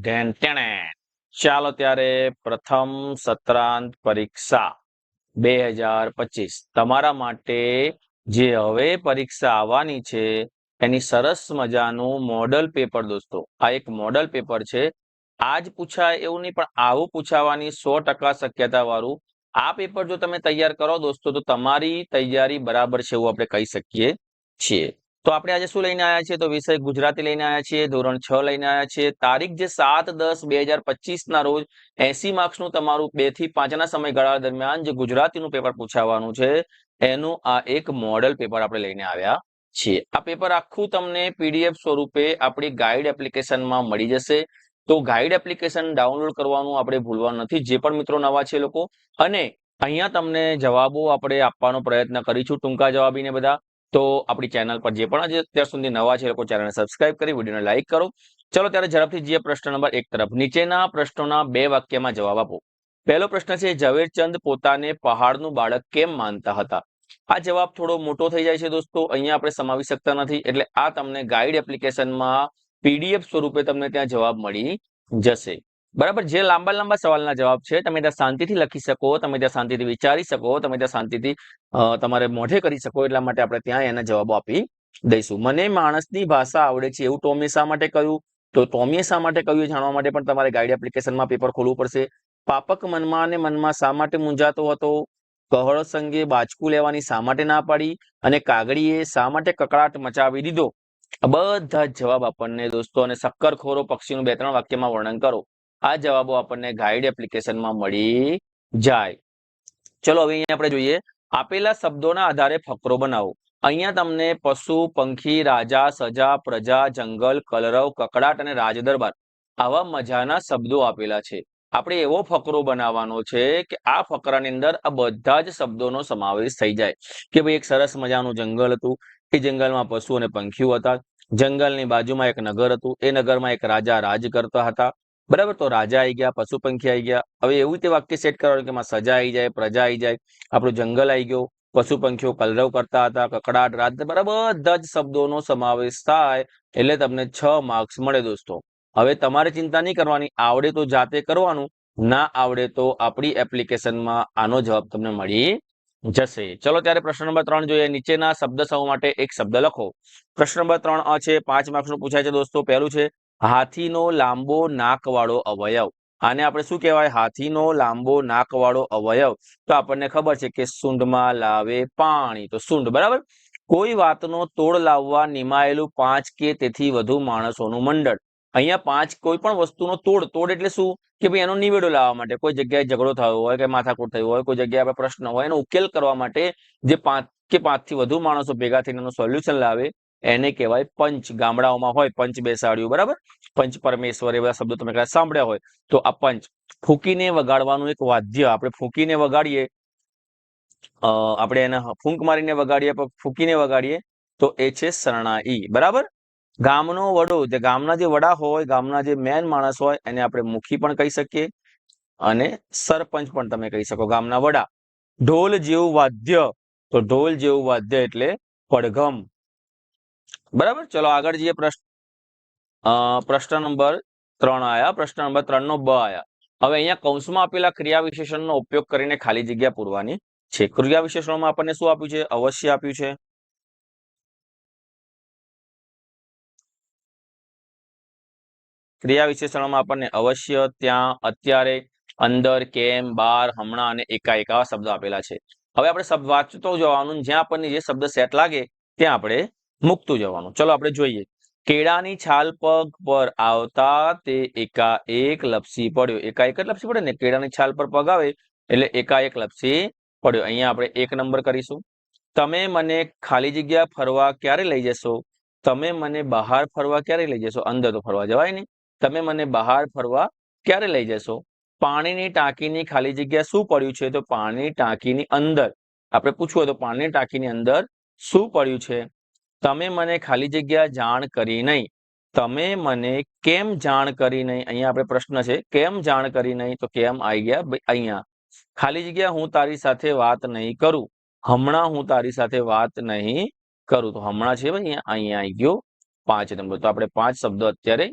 ઢેન તેણે. ચાલો ત્યારે પ્રથમ સત્રાંત પરીક્ષા બે હજાર પચીસ. તમારા માટે જે હવે પરીક્ષા આવવાની છે, એની સરસ મજાનું મોડલ પેપર દોસ્તો. આ એક મોડલ પેપર છે. આજ પૂછાય એવું નહીં, પણ આવું પૂછાવાની સો ટકા શક્યતા વાળું. આ પેપર જો તમે તૈયાર કરો દોસ્તો, તો તમારી તૈયારી બરાબર છે એવું આપણે કહી શકીએ છીએ. તો આપણે આજે શું લઈને આવ્યા છીએ? તો વિષય ગુજરાતી લઈને આવ્યા છીએ, ધોરણ છ લઈને આવ્યા છીએ. તારીખ જે સાત દસ બે હજાર પચીસ ના રોજ એસી માર્ક્સનું તમારું બેથી પાંચના સમયગાળા દરમિયાન જે ગુજરાતીનું પેપર પૂછાવાનું છે, એનું આ એક મોડલ પેપર આપણે લઈને આવ્યા છીએ. આ પેપર આખું તમને પીડીએફ સ્વરૂપે આપણી ગાઈડ એપ્લિકેશનમાં મળી જશે. તો ગાઈડ એપ્લિકેશન ડાઉનલોડ કરવાનું આપણે ભૂલવાનું નથી. જે પણ મિત્રો નવા છે લોકો. અને અહીંયા તમને જવાબો આપણે આપવાનો પ્રયત્ન કરીશું. ટૂંકા જવાબીને બધા. તો આપણી ચેનલ પર જે પણ અત્યાર સુધી નવા છે લોકો ચેનલને સબસ્ક્રાઇબ કરી, વિડીયોને લાઇક કરો. ચલો ત્યારે ઝડપથી જે પ્રશ્ન નંબર એક તરફ. નીચેના પ્રશ્નોના બે વાક્યમાં જવાબ આપો. પહેલો પ્રશ્ન છે, ઝવેરચંદ પોતાને પહાડનું બાળક કેમ માનતા હતા? આ જવાબ થોડો મોટો થઈ જાય છે દોસ્તો, અહીંયા આપણે સમાવી શકતા નથી, એટલે આ તમને ગાઈડ એપ્લિકેશનમાં પીડીએફ સ્વરૂપે તમને ત્યાં જવાબ મળી જશે. બરાબર, જે લાંબા લાંબા સવાલના જવાબ છે, તમે ત્યાં શાંતિથી લખી શકો, તમે ત્યાં શાંતિથી વિચારી શકો, તમે ત્યાં શાંતિથી તમારે મોઢે કરી શકો, એટલા માટે આપણે ત્યાં એના જવાબો આપી દઈશું. મને માણસની ભાષા આવડે છે, એવું ટોમીએ શા માટે કહ્યું? તો ટોમીએ શા માટે કહ્યું જાણવા માટે પણ તમારે ગાઈડ એપ્લિકેશનમાં પેપર ખોલવું પડશે. પાપક મનમાં અને મનમાં શા માટે મૂંઝાતો હતો? કહળ સંગે બાચકું લેવાની શા માટે ના પાડી? અને કાગડીએ શા માટે કકડાટ મચાવી દીધો? બધા જવાબ આપણને દોસ્તો અને શક્કરખોરો પક્ષીનું બે ત્રણ વાક્યમાં વર્ણન કરો. આ જવાબો આપણને ગાઈડ એપ્લિકેશનમાં મળી જાય. ચલો હવે અહીંયા આપણે જોઈએ. આપેલા શબ્દોના આધારે ફકરો બનાવો. અહીંયા તમને પશુ, પંખી, રાજા, સજા, પ્રજા, જંગલ, કલરવ, કકડાટ અને રાજદરબાર આવા મજાના શબ્દો આપેલા છે. આપણે એવો ફકરો બનાવવાનો છે કે આ ફકરાની અંદર આ બધા જ શબ્દોનો સમાવેશ થઈ જાય. કે ભાઈ એક સરસ મજાનું જંગલ હતું. એ જંગલમાં પશુ અને પંખીઓ હતા. જંગલની બાજુમાં એક નગર હતું. એ નગરમાં એક રાજા રાજ કરતા હતા. બરાબર? તો રાજા આવી ગયા પશુ પંખી આવી ગયા. હવે એવું તે વાક્ય સેટ કરવાનું કે એમાં સજા આવી જાય, પ્રજા આવી જાય, આપણું જંગલ આવી ગયો પશુ પંખીઓ કલરવ કરતા હતા, કકડાટ રાત, બરાબર? બધા જ શબ્દોનો સમાવેશ થાય એટલે તમને છ માર્ક્સ મળે દોસ્તો. હવે તમારે ચિંતા નહીં કરવાની, આવડે તો જાતે કરવાનું, ના આવડે તો આપણી એપ્લિકેશનમાં આનો જવાબ તમને મળી જશે. ચલો ત્યારે પ્રશ્ન નંબર ત્રણ જોઈએ. નીચેના શબ્દ સમૂહ માટે એક શબ્દ લખો. પ્રશ્ન નંબર ત્રણ છે, પાંચ માર્ક્સનું પૂછાય છે દોસ્તો. પહેલું છે હાથીનો લાંબો નાકવાળો અવયવ. આને આપણે શું કહેવાય? હાથીનો લાંબો નાકવાળો અવયવ. તો આપણને ખબર છે કે સૂંઢમાં લાવે પાણી. તો સૂંઢ, બરાબર? કોઈ વાતનો તોડ લાવવા નિમાયેલું પાંચ કે તેથી વધુ માણસોનું મંડળ. અહીંયા પાંચ કોઈ પણ વસ્તુનો તોડ. તોડ એટલે શું? કે ભાઈ એનો નિવેડો લાવવા માટે. કોઈ જગ્યાએ ઝઘડો થયો હોય કે માથાકૂટ થયું હોય, કોઈ જગ્યાએ આપણે પ્રશ્ન હોય, એનો ઉકેલ કરવા માટે જે પાંચ કે પાંચથી વધુ માણસો ભેગા થઈને એનું સોલ્યુશન લાવે એને કહેવાય પંચ. ગામડાઓમાં હોય પંચ બેસાડ્યું બરાબર? પંચ પરમેશ્વર એવા શબ્દો તમે કદાચ સાંભળ્યા હોય. તો આ પંચ. ફૂંકીને વગાડવાનું એક વાદ્ય. આપણે ફૂંકીને વગાડીએ આપણે એને ફૂંક મારીને વગાડીએ ફૂંકીને વગાડીએ, તો એ છે શરણાઈ. બરાબર? ગામનો વડો. જે ગામના જે વડા હોય, ગામના જે મેન માણસ હોય, એને આપણે મુખી પણ કહી શકીએ અને સરપંચ પણ તમે કહી શકો, ગામના વડા. ઢોલ જેવું વાદ્ય. તો ઢોલ જેવું વાદ્ય એટલે પડઘમ. બરાબર? ચલો આગળ જઈએ પ્રશ્ન. પ્રશ્ન નંબર ત્રણ આયા. પ્રશ્ન નંબર ત્રણ નો બ આયા. હવે અહીંયા કૌંસમાં આપેલા ક્રિયા વિશેષણનો ઉપયોગ કરીને ખાલી જગ્યા પૂરવાની છે. ક્રિયા વિશેષણોમાં આપણને શું આપ્યું છે? અવશ્ય આપ્યું છે. ક્રિયા વિશેષણોમાં આપણને અવશ્ય ત્યાં અત્યારે અંદર કેમ, બાર, હમણાં અને એકા આવા શબ્દો આપેલા છે. હવે આપણે શબ્દ વાંચતો જવાનું, જ્યાં આપણને જે શબ્દ સેટ લાગે, ત્યાં આપણે મૂકતું જવાનું. ચલો આપણે જોઈએ. કેળાની છાલ પગ પર આવતા તે એકાએક લપસી પડ્યો. એકાએક જ લપસી પડે ને? કેળાની છાલ પર પગ આવે એટલે એકાએક લપસી પડ્યો. અહીંયા આપણે એક નંબર કરીશું. તમે મને ખાલી જગ્યા ફરવા ક્યારે લઈ જશો? તમે મને બહાર ફરવા ક્યારે લઈ જશો? અંદર તો ફરવા જવાય નહીં. તમે મને બહાર ફરવા ક્યારે લઈ જશો? પાણીની ટાંકીની ખાલી જગ્યા શું પડ્યું છે? તો પાણીની ટાંકીની અંદર. આપણે પૂછવું હોય તો પાણીની ટાંકીની અંદર શું પડ્યું છે? તમે મને ખાલી જગ્યા જાણ કરી નહીં. તમે મને કેમ જાણ કરી નહીં? અહીંયા આપણે પ્રશ્ન છે, કેમ જાણ કરી નહીં? તો કેમ આવી ગયા અહીંયા? ખાલી જગ્યા હું તારી સાથે વાત નહીં કરું. હમણાં હું તારી સાથે વાત નહીં કરું. તો હમણાં છે ભાઈ, અહીંયા આવી ગયો. પાંચ નંબર. તો આપણે પાંચ શબ્દો અત્યારે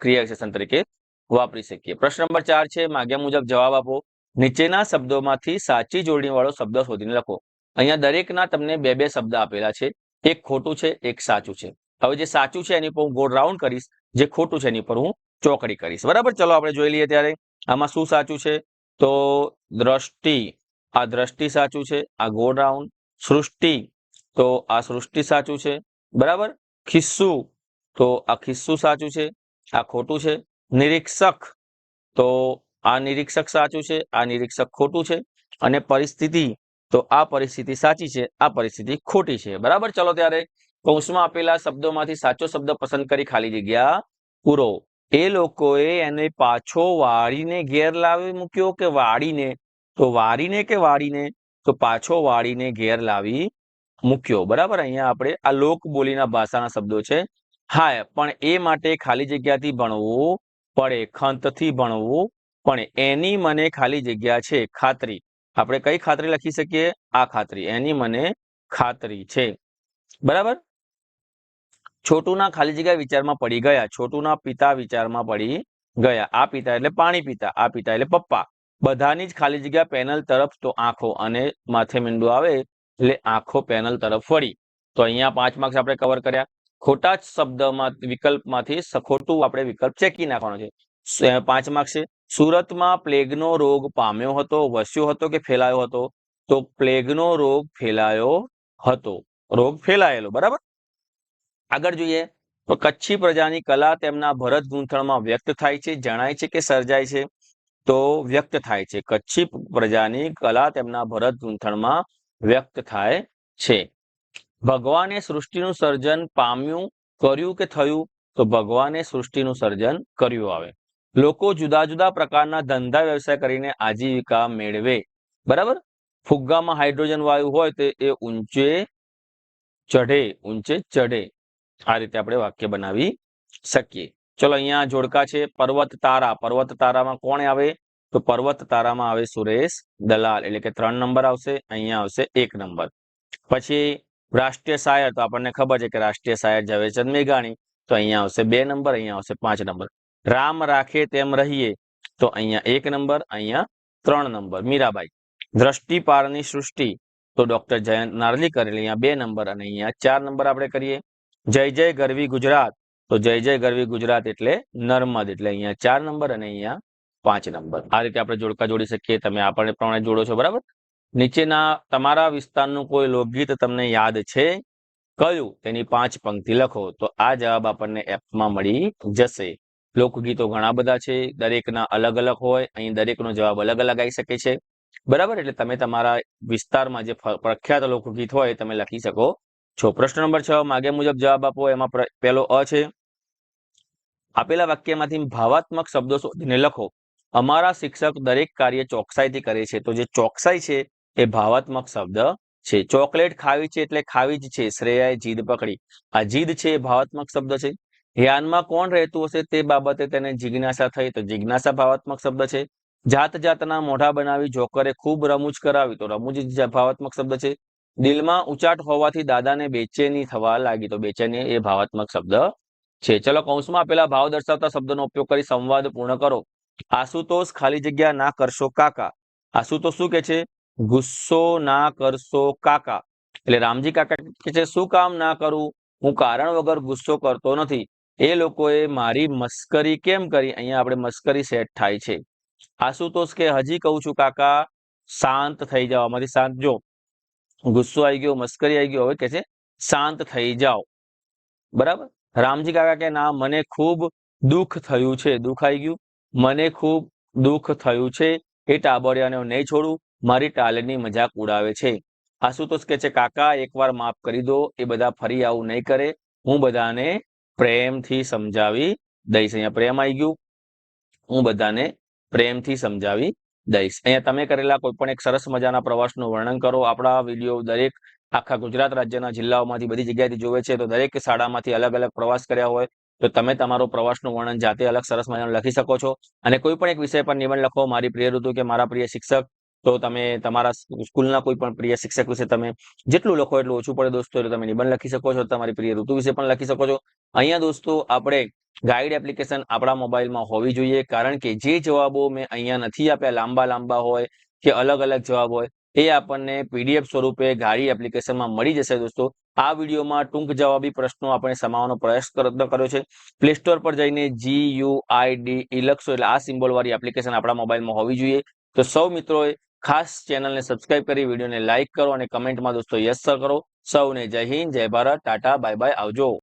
ક્રિયા વિશેષણ તરીકે વાપરી શકીએ. પ્રશ્ન નંબર ચાર છે, માગ્યા મુજબ જવાબ આપો. નીચેના શબ્દોમાંથી સાચી જોડણી વાળો શબ્દ શોધીને લખો. અહીંયા દરેકના તમને બે બે શબ્દ આપેલા છે. એક ખોટું છે, એક સાચું છે. હવે જે સાચું છે એની પર હું ગોળ રાઉન્ડ કરીશ. જે ખોટું છે એની પર હું ચોકડી કરીશ. બરાબર? ચલો આપણે જોઈ લઈએ ત્યારે. આમાં શું સાચું છે? તો દ્રષ્ટિ. આ દ્રષ્ટિ સાચું છે, આ ગોળ રાઉન્ડ સૃષ્ટિ. તો આ સૃષ્ટિ સાચું છે. બરાબર? ખિસ્સું. તો આ ખિસ્સું સાચું છે, આ ખોટું છે. નિરીક્ષક. તો આ નિરીક્ષક સાચું છે, આ નિરીક્ષક ખોટું છે. અને પરિસ્થિતિ. તો આ પરિસ્થિતિ સાચી છે, આ પરિસ્થિતિ ખોટી છે. બરાબર? ચલો ત્યારે કૌંસમાં આપેલા શબ્દોમાંથી સાચો શબ્દ પસંદ કરી ખાલી જગ્યા પૂરો. એ લોકોએ એને પાછો વાળીને ઘેર લાવી મૂક્યો કે વાળીને? તો વાળીને કે વાળીને? તો પાછો વાળીને ઘેર લાવી મૂક્યો. બરાબર? અહીંયા આપણે આ લોક બોલીના ભાષાના શબ્દો છે. હા પણ એ માટે ખાલી જગ્યાથી ભણવું પડે, ખંતથી ભણવું પણ એની મને ખાલી જગ્યા છે, ખાતરી. આપણે કઈ ખાતરી લખી શકીએ? આ ખાતરી. એની મને ખાતરી છે. બરાબર? છોટુના ખાલી જગ્યા વિચારમાં પડી ગયા. છોટુના પિતા વિચારમાં પડી ગયા. આ પિતા એટલે પાણી પિતા, આ પિતા એટલે પપ્પા. બધાની જ ખાલી જગ્યા પેનલ તરફ તો આંખો અને માથે મીંડું આવે એટલે આંખો પેનલ તરફ વળી. તો અહીંયા પાંચ માર્ક્સ આપણે કવર કર્યા. ખોટા જ શબ્દમાં, વિકલ્પમાંથી ખોટું આપણે વિકલ્પ ચેકી નાખવાનો છે. પાંચ માર્ક્સ છે. સુરતમાં પ્લેગનો રોગ પામ્યો હતો, વસ્યો હતો કે ફેલાયો હતો? તો પ્લેગનો રોગ ફેલાયો હતો. રોગ ફેલાયેલો, બરાબર? આગળ જોઈએ. તો કચ્છી પ્રજાની કલા તેમના ભરત ગૂંથણમાં વ્યક્ત થાય છે, જણાય છે કે સર્જાય છે? તો વ્યક્ત થાય છે. કચ્છી પ્રજાની કલા તેમના ભરત ગૂંથણમાં વ્યક્ત થાય છે. ભગવાને સૃષ્ટિનું સર્જન પામ્યું, કર્યું કે થયું? તો ભગવાને સૃષ્ટિનું સર્જન કર્યું આવે. લોકો જુદા જુદા પ્રકારના ધંધા વ્યવસાય કરીને આજીવિકા મેળવે. બરાબર? ફુગ્ગામાં હાઇડ્રોજન વાયુ હોય તો એ ઊંચે ચઢે ઊંચે ચઢે. આ રીતે આપણે વાક્ય બનાવી શકીએ. ચલો અહીંયા જોડકા છે પર્વત તારા પર્વત તારામાં કોણ આવે? તો પર્વત તારામાં આવે સુરેશ દલાલ. એટલે કે ત્રણ નંબર આવશે, અહીંયા આવશે એક નંબર. પછી રાષ્ટ્રીય શાયર તો આપણને ખબર છે કે રાષ્ટ્રીય શાયર ઝવેરચંદ મેઘાણી. તો અહીંયા આવશે બે નંબર, અહીંયા આવશે પાંચ નંબર. રામ રાખે તેમ રહીએ. તો અહીંયા એક નંબર, અહીંયા ત્રણ નંબર. મીરાબાઈ દ્રષ્ટિપારની સૃષ્ટિ. તો ડોક્ટર જયંત નાર્લીકર એટલે અહીંયા બે નંબર અને અહીંયા ચાર નંબર આપણે કરીએ. જય જય ગરવી ગુજરાત. તો જય જય ગરવી ગુજરાત એટલે નર્મદ, એટલે અહીંયા ચાર નંબર અને અહીંયા પાંચ નંબર. આ રીતે આપણે જોડકા જોડી શકીએ. તમે આપણને પ્રમાણે જોડો છો, બરાબર? નીચેના તમારા વિસ્તારનું કોઈ લોકગીત તમને યાદ છે? કયું? તેની પાંચ પંક્તિ લખો. તો આ જવાબ આપણને એપમાં મળી જશે. લોકગીતો ઘણા બધા છે, દરેકના અલગ અલગ હોય, અહીં દરેકનો જવાબ અલગ અલગ આવી શકે છે. બરાબર? એટલે તમે તમારા વિસ્તારમાં જે પ્રખ્યાત લોકગીત હોય તમે લખી શકો. છો પ્રશ્ન નંબર છ માગે મુજબ જવાબ આપો, એમાં પેલો અ છે. આપેલા વાક્યમાંથી ભાવાત્મક શબ્દો શોધીને લખો. અમારા શિક્ષક દરેક કાર્ય ચોકસાઈથી કરે છે. તો જે ચોકસાઈ છે એ ભાવાત્મક શબ્દ છે. ચોકલેટ ખાવી છે એટલે ખાવી જ છે. શ્રેયાએ જીદ પકડી. આ જીદ છે એ ભાવાત્મક શબ્દ છે? ધ્યાનમાં કોણ રહેતું હશે તે બાબતે તેને જિજ્ઞાસા થઈ. તો જિજ્ઞાસા ભાવાત્મક શબ્દ છે. જાત જાતના મોઢા બનાવી જોકરે ખૂબ રમૂજ કરાવી. તો રમૂજ ભાવાત્મક શબ્દ છે. દિલમાં ઉચાટ હોવાથી દાદાને બેચેની થવા લાગી. તો બેચેની એ ભાવાત્મક શબ્દ છે. ચલો કૌંસમાં આપેલા ભાવ દર્શાવતા શબ્દનો ઉપયોગ કરી સંવાદ પૂર્ણ કરો. આશુતોષ ખાલી જગ્યા ના કરશો કાકા. આશુતોષ શું કે છે? ગુસ્સો ના કરશો કાકા. એટલે રામજી કાકા કે છે, શું કામ ના કરું? હું કારણ વગર ગુસ્સો કરતો નથી. એ લોકોએ મારી મસ્કરી કેમ કરી? અહીંયા આપણે મસ્કરી સેટ થાય છે. આશુતોષ કે હજી કહું છું, કાકા, શાંત થઈ જાઓ અમારી શાંત. જો, ગુસ્સો આવી ગયો, મસ્કરી આવી ગયો, હવે કે છે, શાંત થઈ જાઓ. બરાબર? રામજી કાકા કે, ના, મને ખૂબ દુઃખ થયું છે. દુઃખ આવી ગયું. મને ખૂબ દુઃખ થયું છે. એ ટાબરિયાને નહીં છોડું. મારી ટાલેની મજાક ઉડાવે છે. આશુતોષ કે છે, કાકા, એકવાર માફ કરી દો. એ બધા ફરી આવું નહીં કરે. હું બધાને પ્રેમથી સમજાવી દઈશ. અહીંયા પ્રેમ આવી ગયું. હું બધાને પ્રેમથી સમજાવી દઈશ. અહીંયા તમે કરેલા કોઈ પણ એક સરસ મજાના પ્રવાસનું વર્ણન કરો. આપણા વીડિયો દરેક આખા ગુજરાત રાજ્યના જિલ્લાઓમાંથી બધી જગ્યાએથી જોવે છે. તો દરેક શાળામાંથી અલગ અલગ પ્રવાસ કર્યા હોય તો તમે તમારો પ્રવાસનું વર્ણન જાતે અલગ સરસ મજાનું લખી શકો છો. અને કોઈ પણ એક વિષય પર નિબંધ લખો. મારી પ્રિય ઋતુ કે મારા પ્રિય શિક્ષક. તો તમે તમારા સ્કૂલના કોઈ પણ પ્રિય શિક્ષક વિશે તમે જેટલું લખો એટલું ઓછું પડે દોસ્તો. એટલે તમે નિબંધ લખી શકો છો. તમારી પ્રિય ઋતુ વિશે પણ લખી શકો છો. અહીંયા દોસ્તો આપણે ગાઈડ એપ્લિકેશન આપણા મોબાઈલમાં હોવી જોઈએ, કારણ કે જે જવાબો મેં અહીંયા નથી આપ્યા, લાંબા લાંબા હોય કે અલગ અલગ જવાબ હોય, એ આપણને પીડીએફ સ્વરૂપે ગાડી એપ્લિકેશનમાં મળી જશે દોસ્તો. આ વિડીયોમાં ટૂંક જવાબી પ્રશ્નો આપણે સમાવવાનો પ્રયાસ કર્યો છે. પ્લે સ્ટોર પર જઈને જી યુ આઈ ડી ઇલક્સો એટલે આ સિમ્બોલ વાળી એપ્લિકેશન આપણા મોબાઈલમાં હોવી જોઈએ. તો સૌ મિત્રોએ ખાસ ચેનલને સબસ્ક્રાઇબ કરી, વિડીયોને લાઇક કરો અને કમેન્ટમાં દોસ્તો યસ કરો. સૌને જય હિન્દ, જય ભારત, ટાટા બાય બાય આવજો.